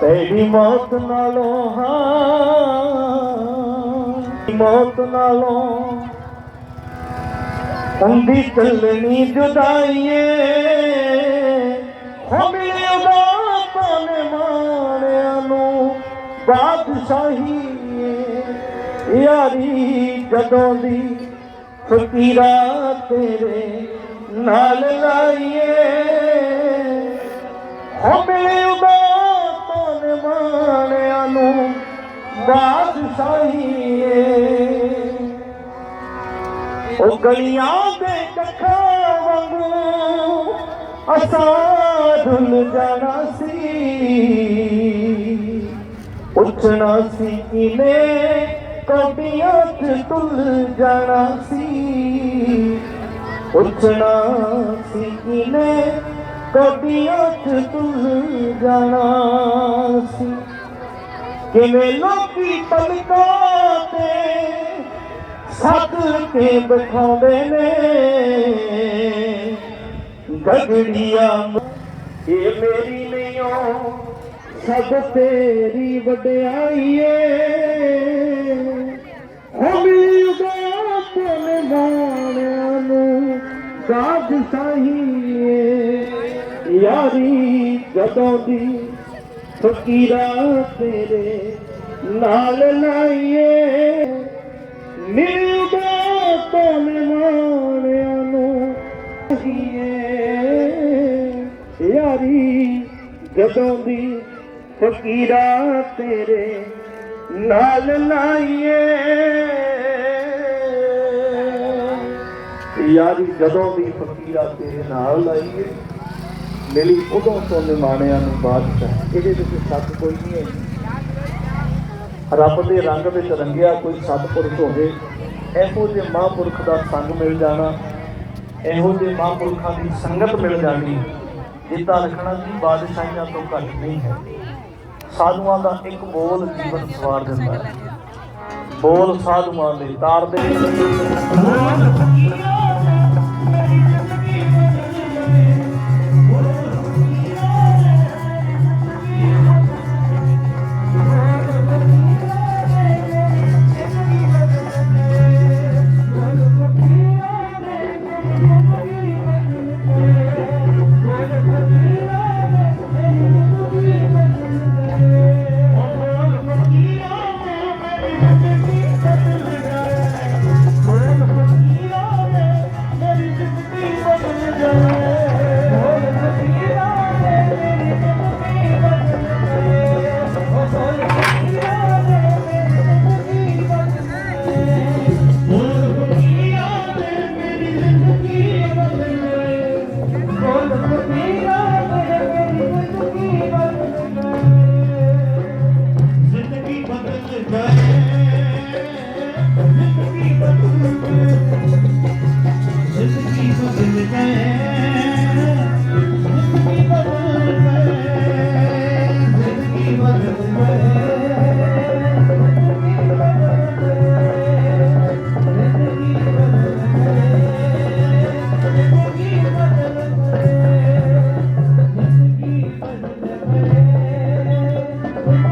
ਤੇਰੀ ਮੌਤ ਨਾਲੋਂ, ਹਾਂ। ਮੌਤ ਨਾਲੋਂ ਹੁੰਦੀ ਚੱਲਣੀ ਜੁਦਾਈਏ। ਹੋ ਮਿਲਿਆ ਪਾਨੇ ਮਾਣਿਆਂ ਨੂੰ ਬਾਦਸ਼ਾਹੀ ਯਾਰੀ ਜਦੋਂ ਦੀ ਫਕੀਰਾ ਤੇਰੇ ਨਾਲ ਲਾਈਏ। ਹੋ ਮਿਲਿਆ ਬਾਦਸ਼ਾਹੀ ਏ। ਉਹ ਗਲੀਆਂ ਦੇ ਕੱਖਾਂ ਵਾਂਗੂ ਅਸਾਂ ਢੁੱਲ ਜਾਣਾ ਸੀ ਉੱਠਣਾ ਸੀ ਕਿਨੇ ਕੋਟੀਆਂ ਚ ਤੁਲ ਜਾਣਾ ਸੀ ਉੱਠਣਾ ਸੀ ਕਿਨੇ ਕੋਟੀਆਂ ਚ ਤੁਲ ਜਾਣਾ ਸੀ ਕਿਵੇਂ ਲੋਕੀ ਪਲਕਾਂ ਤੇ ਸੱਤ ਕੇ ਬਿਠਾਉਂਦੇ ਨੇ। ਗਗੜੀਆਂ ਇਹ ਮੇਰੀ ਨਹੀਂ ਓ ਸਭ ਤੇਰੀ ਵਡਿਆਈ ਏ ਹੋ ਮਿਲੀ ਉਦਾਸ ਨੇ ਨੂੰ ਦਾਦ ਸਾਹੀਏ। ਯਾਰੀ ਜਦੋਂ ਦੀ ਫਕੀਰਾ ਤੇਰੇ ਨਾਲ ਲਾਈਏ। ਮਿਲਦਾ ਤਨ ਮਾਣਿਆਂ ਨੂੰ ਜੀਏ ਯਾਰੀ ਜਦੋਂ ਦੀ ਫਕੀਰਾ ਤੇਰੇ ਨਾਲ ਲਾਈਏ। ਯਾਰੀ ਜਦੋਂ ਦੀ ਫਕੀਰਾ ਤੇਰੇ ਨਾਲ ਲਾਈਏ। ਮਿਲੀ ਉਦੋਂ ਤੋਂ ਨਿਮਾਣਿਆਂ ਨੂੰ ਬਾਦਸ਼ਾਹ ਇਹਦੇ ਵਿੱਚ ਸੱਚ ਕੋਈ ਨਹੀਂ ਹੈ। ਰੱਬ ਦੇ ਰੰਗ ਵਿੱਚ ਰੰਗਿਆ ਕੋਈ ਸਤਿਪੁਰਖ ਹੋਵੇ, ਇਹੋ ਜਿਹੇ ਮਹਾਂਪੁਰਖ ਦਾ ਸੰਗ ਮਿਲ ਜਾਣਾ, ਇਹੋ ਜਿਹੇ ਮਹਾਂਪੁਰਖਾਂ ਦੀ ਸੰਗਤ ਮਿਲ ਜਾਣੀ, ਜਿੱਦਾਂ ਲਿਖਣਾ ਸੀ, ਬਾਦਸ਼ਾਹੀਆਂ ਤੋਂ ਘੱਟ ਨਹੀਂ ਹੈ। ਸਾਧੂਆਂ ਦਾ ਇੱਕ ਬੋਲ ਜੀਵਨ ਸਵਾਰ ਦਿੰਦਾ ਹੈ। ਬੋਲ ਸਾਧੂਆਂ ਦੇ ਤਾਰ ਦੇ दिल गए